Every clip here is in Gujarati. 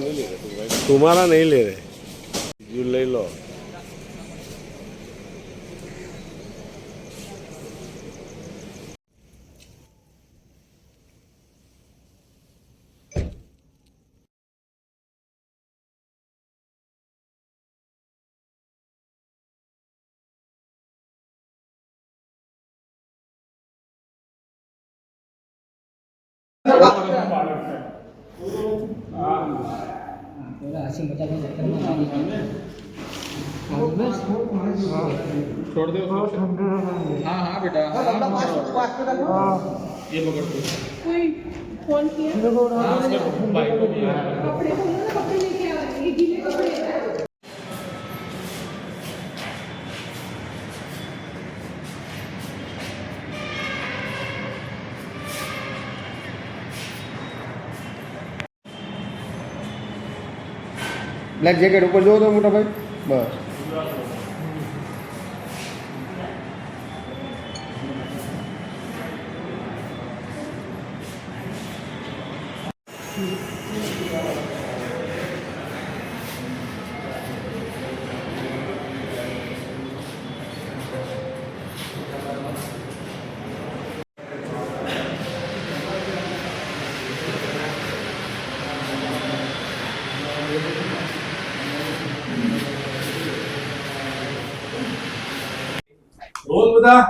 नहीं ले रहे तुम भाई तुम्हारा नहीं ले रहे यू ले लो Enggak, asing kita mau jalan छोड़ दो हाँ हाँ बेटा ये पकड़ कोई फोन किया બ્લેક જેકેટ ઉપર જોવો તો મોટા ભાઈ બસ Thank you. બધા?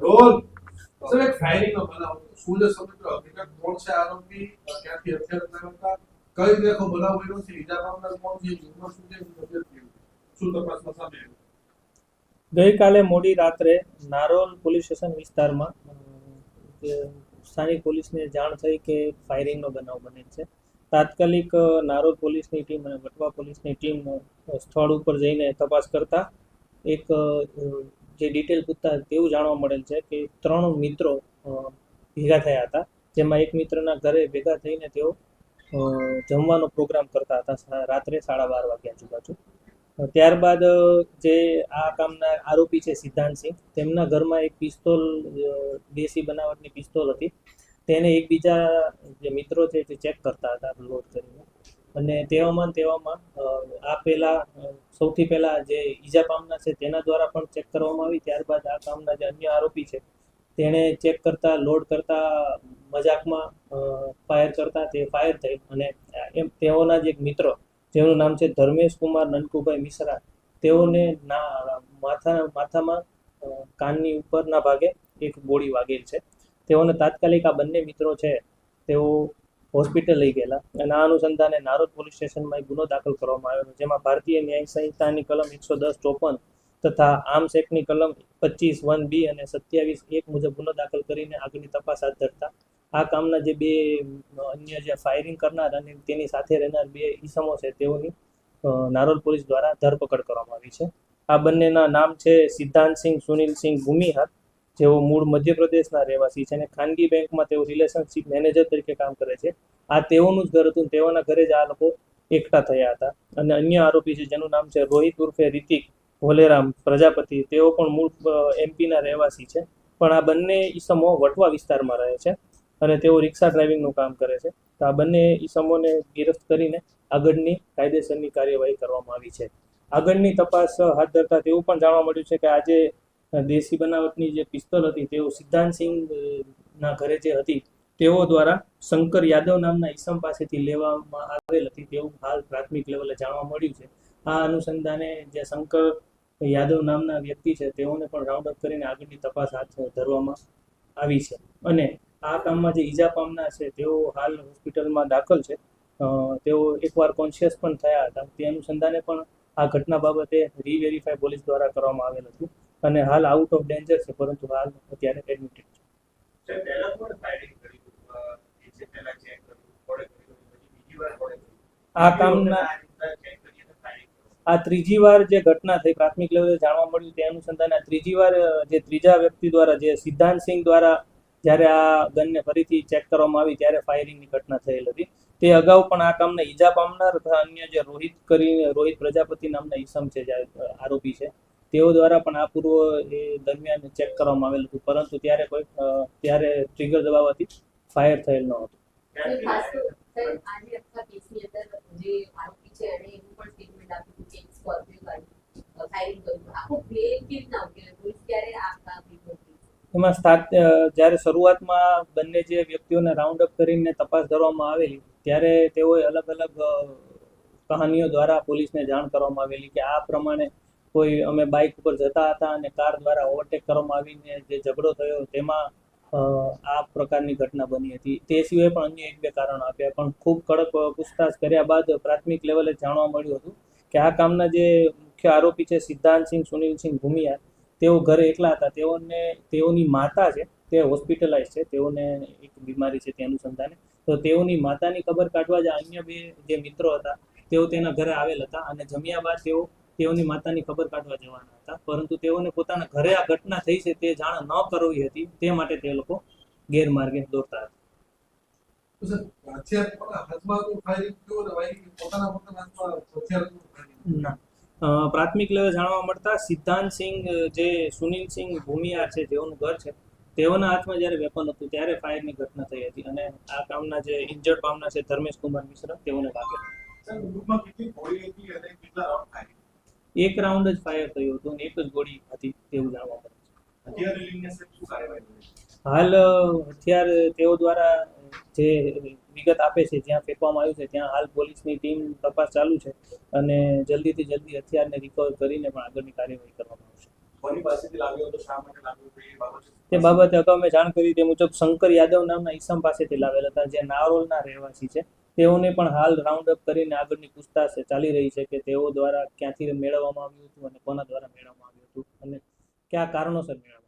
રોલ. સર, એક ફાયરિંગ નો બનાવ. સૂર્ય સમુદ્ર હકીકત કોણ છે આરોપી? ક્યાંથી હત્યા કરાવતા કઈ રીતે આખો બનાવ બન્યો છે? ઈજા પામનાર કોણ છે? જુર્મ શું છે? શું તપાસમાં સામે ગઈકાલે મોડી રાત્રે નારોલ પોલીસ સ્ટેશન વિસ્તારમાં સ્થાનિક પોલીસને જાણ થઈ કે ફાયરિંગનો બનાવ બને છે. તાત્કાલિક નારોદ પોલીસની ટીમ અને વટવા પોલીસની ટીમ સ્થળ ઉપર જઈને તપાસ કરતા એક જે ડિટેલ પૂછતા તેવું જાણવા મળેલ છે કે ત્રણ મિત્રો ભેગા થયા હતા. જેમાં એક મિત્રના ઘરે ભેગા થઈને તેઓ જમવાનો પ્રોગ્રામ કરતા હતા રાત્રે સાડા બાર વાગ્યા આજુબાજુ ત્યારબાદ જે આ કામના આરોપી છે સિદ્ધાંતસિંહ, તેમના ઘરમાં એક પિસ્તોલ દેશી બનાવટની પિસ્તોલ હતી. તેને એકબીજા જે મિત્રો છે તે ચેક કરતા હતા લોડ કરીને. અને તેવામાં તેવામાં આ પહેલાં સૌથી પહેલાં જે ઈજા પામના છે તેના દ્વારા પણ ચેક કરવામાં આવી. ત્યારબાદ આ કામના જે અન્ય આરોપી છે તેણે ચેક કરતા લોડ કરતા, મજાકમાં ફાયર કરતા, તે ફાયર થઈ. અને એમ, તેઓના જે એક મિત્રો, જેનું નામ છે ધર્મેશ કુમાર નનકુભાઈ મિશ્રા, તેઓને ના, માથા, માથામાં કાનની ઉપરના ભાગે એક ગોળી વાગેલ છે. તેઓને તાત્કાલિક આ બંને મિત્રો છે, તેઓ હોસ્પિટલ લઈ ગયેલા. અને આ અનુસંધાને નારોદ પોલીસ સ્ટેશનમાં ગુનો દાખલ કરવામાં આવ્યો જેમાં ભારતીય ન્યાય સંહિતાની કલમ એકસો દસ ચોપન તથા આર્મ્સ એક્ટની કલમ પચીસ વન બી અને સત્યાવીસ એક મુજબ ગુનો દાખલ કરીને આગળની તપાસ હાથ ધરતા. આ કામના જે બે અન્ય જે ફાયરિંગ કરનાર અને તેની સાથે રહેનાર બે ઈસમો છે, તેઓની નારોલ પોલીસ દ્વારા ધરપકડ કરવામાં આવી છે. આ બંનેના નામ છે સિદ્ધાંતસિંહ સુનિલસિંહ ભૂમિહાર જેઓ મૂળ મધ્યપ્રદેશના રહેવાસી છે અને ખાનગી બેંકમાં તેઓ રિલેશનશિપ મેનેજર તરીકે કામ કરે છે. આ તેઓનું જ ઘર હતું તેઓના ઘરે જ આ લોકો એકઠા થયા હતા. અને અન્ય આરોપી છે, જેનું નામ છે રોહિત ઉર્ફે રિતિક ભોલેરામ પ્રજાપતિ. તેઓ પણ મૂળ એમપીના રહેવાસી છે. પણ આ બંને ઈસમો વટવા વિસ્તારમાં રહે છે અને તેઓ રિક્ષા ડ્રાઇવિંગનું કામ કરે છે. તો આ બંને ઈસમોને ગિરફ્ત કરીને આગળની કાયદેસરની કાર્યવાહી કરવામાં આવી છે. આગળની તપાસ હાથ ધરતા તેવું પણ જાણવા મળ્યું છે કે આજે દેશી બનાવટની જે પિસ્તોલ હતી, તેઓ સિદ્ધાંતસિંહના ઘરે જે હતી, તેઓ દ્વારા શંકર યાદવ નામના ઈસમ પાસેથી લેવામાં આવેલ હતી. તેવું હાલ પ્રાથમિક લેવલે જાણવા મળ્યું છે. આ અનુસંધાને જે શંકર યાદવ નામના વ્યક્તિ છે, તેઓને પણ રાઉન્ડ અપ કરીને આગળની તપાસ હાથ ધરવામાં આવી છે. અને આ કામમાં જે ઈજા પામનાર છે, તેઓ હાલ હોસ્પિટલમાં દાખલ છે. તેઓ એકવાર કોન્શિયસ પણ થયા હતા. તે અનુસંધાને પણ આ ઘટના બાબતે રીવેરીફાઈ પોલીસ દ્વારા કરવામાં આવેલ હતું. અને હાલ આઉટ ઓફ ડેન્જર છે પરંતુ હાલ અત્યારે એડમિટેડ છે? આ કામના આ ત્રીજી વાર જે ઘટના થઈ પ્રાથમિક લેવલે જાણવા મળ્યું તે અનુસંધાને આ ત્રીજી વાર જે ત્રીજા વ્યક્તિ દ્વારા જે સિદ્ધાંતસિંહ દ્વારા જ્યારે આ ગનને ફરીથી ચેક કરવામાં આવી ત્યારે ફાયરિંગની ઘટના થયેલ હતી. તે અગાઉ પણ આ કામને ઈજા પામનાર તથા અન્ય જે રોહિત કરી રોહિત પ્રજાપતિ નામના ઈસમ છે જે આરોપી છે. તેઓ દ્વારા પણ આ પૂર્વ એ દરમિયાન ચેક કરવામાં આવેલ હતું. પરંતુ ત્યારે કોઈ ત્યારે ટ્રિગર દબાવવાથી ફાયર થયેલ ન હતું. એમાં સ્ટાર્ટ જ્યારે શરૂઆતમાં બંને જે વ્યક્તિઓને રાઉન્ડ અપ કરીને તપાસ કરવામાં આવેલી ત્યારે તેઓએ અલગ અલગ કહાનીઓ દ્વારા પોલીસને જાણ કરવામાં આવેલી કે આ પ્રમાણે કોઈ અમે બાઇક ઉપર જતા હતા અને કાર દ્વારા ઓવરટેક કરવામાં આવીને જે ઝઘડો થયો તેમાં આ પ્રકારની ઘટના બની હતી. તે સિવાય પણ અન્ય એક બે કારણો આપ્યા. પણ ખૂબ કડક પૂછતાછ કર્યા બાદ પ્રાથમિક લેવલે જાણવા મળ્યું હતું કે આ કામના જે મુખ્ય આરોપી છે સિદ્ધાંતસિંહ સુનિલસિંહ ભૂમિયા, તેઓ ઘરે એકલા હતા. તેઓને, તેઓની માતા છે, તે હોસ્પિટલાઇઝ છે. તેઓને એક બીમારી છે તે અનુસંધાને. તો તેઓની માતાની ખબર કાઢવા જે અન્ય બે જે મિત્રો હતા, તેઓ તેના ઘરે આવેલ હતા અને જમ્યા બાદ તેઓ તેઓની માતાની ખબર કાઢવા જવાના હતા. પરંતુ તેઓને પોતાના ઘરે આ ઘટના થઈ છે તે જાણ ન કરવી હતી. તે માટે તે લોકો ગેરમાર્ગે દોરતા હતા. પ્રાથમિક લેવલે જાણવા મળતા સિદ્ધાંતસિંહ અ, જે સુનિલસિંહ ભૂમિયાર છે જેઓનું ઘર છે તેઓના હાથમાં જ્યારે વેપન હતું ત્યારે ફાયરની ઘટના થઈ હતી. અને આ કામના જે ઇન્જર્ડ પામના છે ધર્મેશ કુમાર મિશ્રા તેઓને વાગેલ સર ગ્રુપમાં કેટલી ગોળી હતી અને કેટલા રાઉન્ડ ફાયરિંગ એક રાઉન્ડ જ ફાયર થયું હતો અને એક જ ગોળી હતી તેવું જાણવા મળે છે. હાલ હથિયાર તેઓ દ્વારા જે વિગત આપે છે જ્યાં ફેંકવામાં આવ્યું છે ત્યાં હાલ પોલીસની ટીમ તપાસ ચાલુ છે અને જલ્દીથી જલ્દી હથિયારને રિકવર કરીને પણ આગળની કાર્યવાહી કરવામાં આવશે. તે બાબતે અગાઉ મેં જાણ કરી તે મુજબ શંકર યાદવ નામના ઈસમ પાસેથી લાવેલા હતા જે નારોલના રહેવાસી છે. તેઓને પણ હાલ રાઉન્ડ અપ કરીને આગળની પૂછતાછ ચાલી રહી છે કે તેઓ દ્વારા ક્યાંથી મેળવવામાં આવ્યું હતું અને કોના દ્વારા મેળવવામાં આવ્યું હતું અને કયા કારણોસર મેળવવામાં આવ્યું